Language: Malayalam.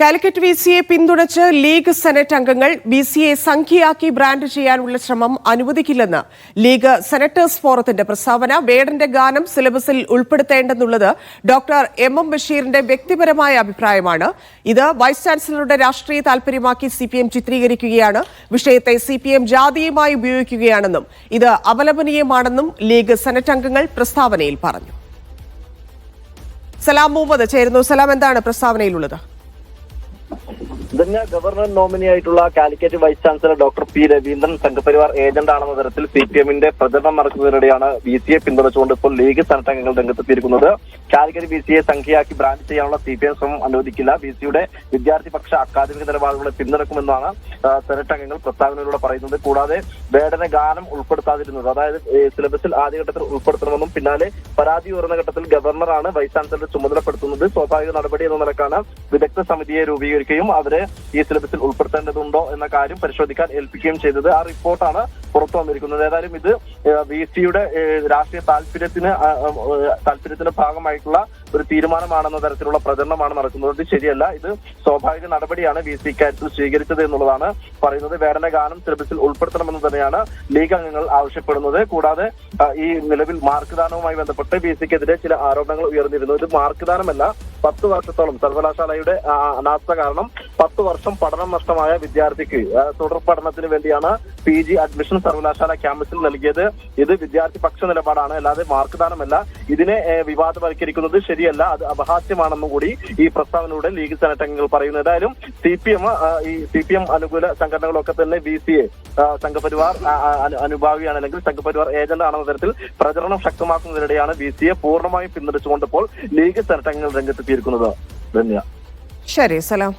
കാലിക്കറ്റ് വി സിയെ പിന്തുണച്ച് ലീഗ് സെനറ്റ് അംഗങ്ങൾ ബി സിയെ സംഖ്യയാക്കി ബ്രാൻഡ് ചെയ്യാനുള്ള ശ്രമം അനുവദിക്കില്ലെന്ന് ലീഗ് സെനറ്റേഴ്സ് ഫോറത്തിന്റെ പ്രസ്താവന. വേടന്റെ ഗാനം സിലബസിൽ ഉൾപ്പെടുത്തേണ്ടെന്നുള്ളത് ഡോക്ടർ എം എം ബഷീറിന്റെ വ്യക്തിപരമായ അഭിപ്രായമാണ്. ഇത് വൈസ് ചാൻസലറുടെ രാഷ്ട്രീയ താൽപര്യമാക്കി സി പി എം ചിത്രീകരിക്കുകയാണ്. വിഷയത്തെ സി പി എം ജാതീയമായി ഉപയോഗിക്കുകയാണെന്നും ഇത് അപലപനീയമാണെന്നും ലീഗ് സെനറ്റ് അംഗങ്ങൾ പ്രസ്താവനയിൽ പറഞ്ഞു. സലാം മുഹമ്മദ് ചേരുന്നു. സലാം എന്താണ് പ്രസ്താവനയിലുള്ളത്? Thank you. Dhanya governor nominee ആയിട്ടുള്ള Calicut vice chancellor doctor P Raveendran Sangh Parivar agent ആണെന്ന തരത്തിൽ സി പി എമ്മിന്റെ പ്രചരണം നടക്കുന്നതിനിടെയാണ് ബി സി എ പിന്തുണച്ചുകൊണ്ട് ഇപ്പോൾ ലീഗ് അംഗങ്ങൾ രംഗത്തെത്തിയിരിക്കുന്നത്. കാലിക്കറ്റ് ബി സി എ സംഖ്യയാക്കി ബ്രാൻഡ് ചെയ്യാനുള്ള സി പി എം ശ്രമം അനുവദിക്കില്ല. ബി സിയുടെ വിദ്യാർത്ഥി പക്ഷ അക്കാദമിക നിലപാടുകളെ പിന്തുണക്കുമെന്നാണ് സെനറ്റ് അംഗങ്ങൾ പ്രസ്താവനയിലൂടെ പറയുന്നത്. കൂടാതെ വേടന ഗാനം ഉൾപ്പെടുത്താതിരുന്നത് അതായത് സിലബസിൽ ആദ്യഘട്ടത്തിൽ ഉൾപ്പെടുത്തണമെന്നും പിന്നാലെ പരാതി ഉയർന്ന ഘട്ടത്തിൽ ഗവർണറാണ് വൈസ് ചാൻസലർ ചുമതലപ്പെടുത്തുന്നത്. സ്വാഭാവിക നടപടി എന്ന നിലക്കാണ് വിദഗ്ധ സമിതിയെ രൂപീകരിക്കുകയും അവരെ ഈ സിലബസിൽ ഉൾപ്പെടുത്തേണ്ടതുണ്ടോ എന്ന കാര്യം പരിശോധിക്കാൻ ഏൽപ്പിക്കുകയും ചെയ്തത്. ആ റിപ്പോർട്ടാണ് പുറത്തു വന്നിരിക്കുന്നത്. ഏതായാലും ഇത് വി സിയുടെ രാഷ്ട്രീയ താല്പര്യത്തിന് താല്പര്യത്തിന്റെ ഭാഗമായിട്ടുള്ള ഒരു തീരുമാനമാണെന്ന തരത്തിലുള്ള പ്രചരണമാണ് നടക്കുന്നത്. ശരിയല്ല. ഇത് സ്വാഭാവിക നടപടിയാണ് വി സി ഇക്കാര്യത്തിൽ സ്വീകരിച്ചത് എന്നുള്ളതാണ് പറയുന്നത്. വേടന ഗാനം സിലബസിൽ ഉൾപ്പെടുത്തണമെന്ന് തന്നെയാണ് ലീഗ് അംഗങ്ങൾ ആവശ്യപ്പെടുന്നത്. കൂടാതെ ഈ നിലവിൽ മാർക്ക് ദാനവുമായി ബന്ധപ്പെട്ട് ബി സിക്കെതിരെ ചില ആരോപണങ്ങൾ ഉയർന്നിരുന്നു. ഇത് മാർക്ക് ദാനമല്ല പത്ത് വർഷത്തോളം സർവകലാശാലയുടെ അനാസ്ഥ കാരണം പത്ത് വർഷം പഠനം നഷ്ടമായ വിദ്യാർത്ഥിക്ക് തുടർ പഠനത്തിന് വേണ്ടിയാണ് പി ജി അഡ്മിഷൻ സർവകലാശാല ക്യാമ്പസിൽ നൽകിയത്. ഇത് വിദ്യാർത്ഥി പക്ഷ നിലപാടാണ്. അല്ലാതെ മാർക്ക് ദാനമല്ല ഇതിനെ വിവാദവൽക്കരിക്കുന്നത് ശരിയല്ല. അത് അപഹാസ്യമാണെന്നും കൂടി ഈ പ്രസ്താവനയുടെ ലീഗ് സെനറ്റ് അംഗങ്ങൾ പറയുന്നു. ഏതായാലും സി പി എം ഈ സി പി എം അനുകൂല സംഘടനകളൊക്കെ തന്നെ ബി സി എ സംഘപരിവാർ അനുഭാവിയാണ് അല്ലെങ്കിൽ സംഘപരിവാർ ഏജന്റ് ആണെന്ന തരത്തിൽ പ്രചരണം ശക്തമാക്കുന്നതിനിടെയാണ് ബി സി എ പൂർണമായും പിന്തുണച്ചുകൊണ്ട് ഇപ്പോൾ ലീഗ് സെനറ്റ് അംഗങ്ങൾ രംഗത്തെത്തിയിരിക്കുന്നത് ശരി സലാം.